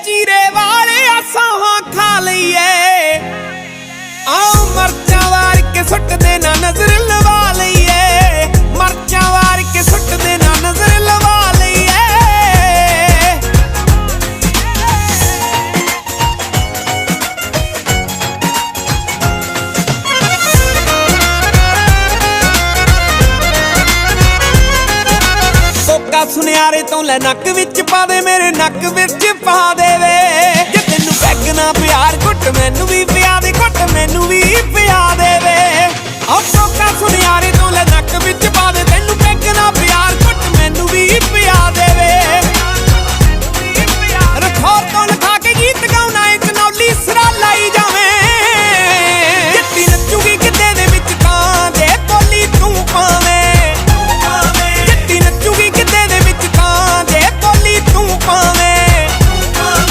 记得。ਸੁਨਿਆਰੇ ਤੋਂ ਲੈ ਨੱਕ ਵਿੱਚ ਪਾ ਦੇ, ਮੇਰੇ ਨੱਕ ਵਿੱਚ ਪਾ ਦੇ ਵੇ ਜੇ ਤੈਨੂੰ ਬੈਗ ਨਾ ਪਿਆਰ ਘੁੱਟ ਮੈਨੂੰ ਵੀ ਪਿਆ ਦੇ।